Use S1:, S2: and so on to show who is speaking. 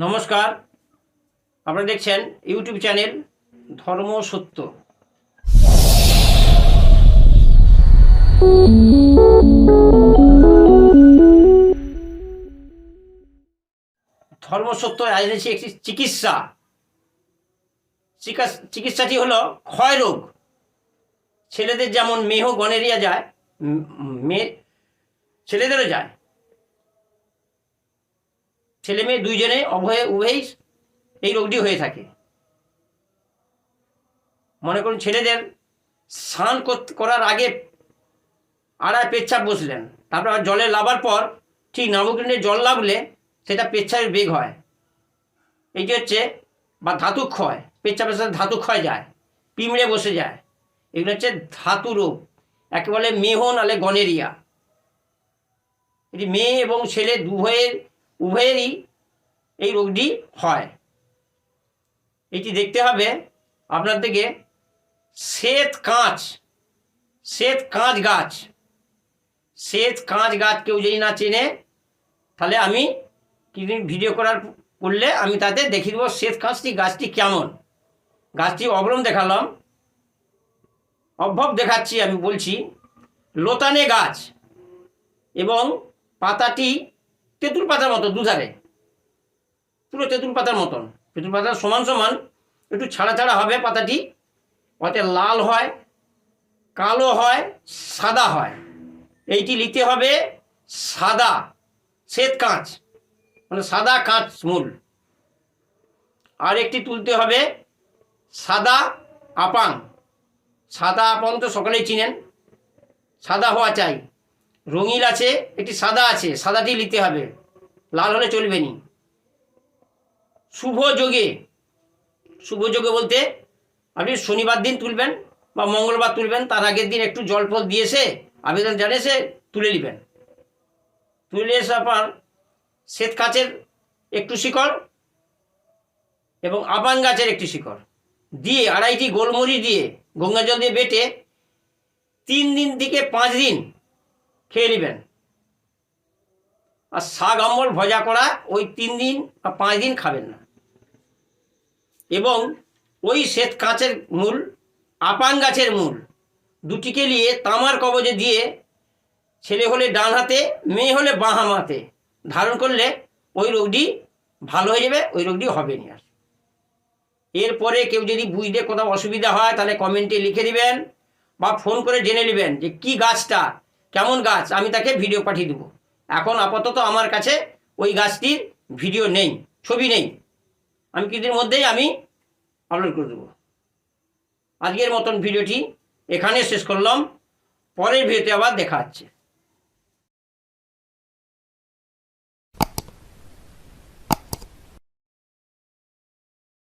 S1: নমস্কার। আপনারা দেখছেন ইউটিউব চ্যানেল ধর্ম সত্য। ধর্ম সত্য আজ একটি চিকিৎসা। চিকা- চিকিৎসাটি হলো ক্ষয় রোগ। ছেলেদের যেমন মেহ, গনেরিয়া যায় মেয়ে ছেলেদেরও যায়। ছেলে মেয়ে দুইজনে অভয়ে উভয়ই এই রোগটি হয়ে থাকে। মনে করুন ছেলেদের স্নান করার আগে আড়ায় পেচ্ছাপ বসলেন। তারপর জলে লাবার পর ঠিক নবকেন্দ্রে জল লাগলে সেটা পেচ্ছাপের বেগ হয়। এইটি হচ্ছে বা ধাতু ক্ষয়, পেচ্ছাপের সাথে ধাতু ক্ষয় যায় পিমড়ে বসে যায়। এগুলো হচ্ছে ধাতু রোগ, একে বলে মেহ গনেরিয়া। এটি মেয়ে এবং ছেলে উভয়ের উভয়েরই এই রোগটি হয়। এটি দেখতে হবে আপনার থেকে শ্বেত কাঁচ শ্বেত কাঁচ গাছ। শ্বেত কাঁচ গাছ কেউ যদি না চেনে, তাহলে আমি ভিডিও করার করলে আমি তাতে দেখিয়ে দেবো শ্বেত কাঁচটি, গাছটি কেমন। গাছটি অবলম দেখালাম অভ্যব দেখাচ্ছি, আমি বলছি, লোতানে গাছ এবং পাতাটি তেঁতুল পাতার মতো দুধারে পুরো তেঁতুল পাতার মতন। তেঁতুল পাতার সমান সমান, একটু ছাড়া ছাড়া হবে পাতাটি। ওতে লাল হয়, কালো হয়, সাদা হয়। এইটি নিতে হবে সাদা, শ্বেত কাঁচ মানে সাদা কাঁচ মূল। আর একটি তুলতে হবে সাদা আপাং। সাদা আপাং তো সকলেই চিনেন। সাদা হওয়া চাই। রঙিন আছে, একটি সাদা আছে, সাদাটি নিতে হবে, লাল হলে চলবে নি। শুভ যোগে শুভ যোগে বলতে আপনি শনিবার দিন তুলবেন বা মঙ্গলবার তুলবেন, তার আগের দিন একটু জল ফল দিয়ে এসে আবেদন জানে সে তুলে নেবেন। তুলে এসে আপনার শ্বেত কাচের একটু শিকড় এবং আপান গাছের একটি শিকড় দিয়ে আড়াইটি গোলমরিচ দিয়ে গঙ্গা জল দিয়ে বেটে তিন দিন থেকে পাঁচ দিন খেয়ে নেবেন। আর শাক আম্বল ভজা করা ওই তিন দিন বা পাঁচ দিন খাবেন না। এবং ওই শ্বেত কাঁচের মূল, আপান গাছের মূল দুটিকে নিয়ে তামার কবজে দিয়ে ছেলে হলে ডান হাতে, মেয়ে হলে বাঁ হাতে ধারণ করলে ওই রোগটি ভালো হয়ে যাবে, ওই রোগটি হবে না আর। এরপরে কেউ যদি বুঝতে কোথাও অসুবিধা হয়, তাহলে কমেন্টে লিখে দিবেন বা ফোন করে জেনে নেবেন যে কি গাছটা কেমন গাছ? আমি তাকে ভিডিও পাঠিয়ে দেবো। এখন আপাতত আমার কাছে ওই গাছটির ভিডিও নেই, ছবি নেই। আমি কিছুদিন মধ্যেই আমি আপলোড করে দেবো। আজকের মতন ভিডিওটি এখানে শেষ করলাম। পরের ভিডিওতে আবার দেখা হচ্ছে।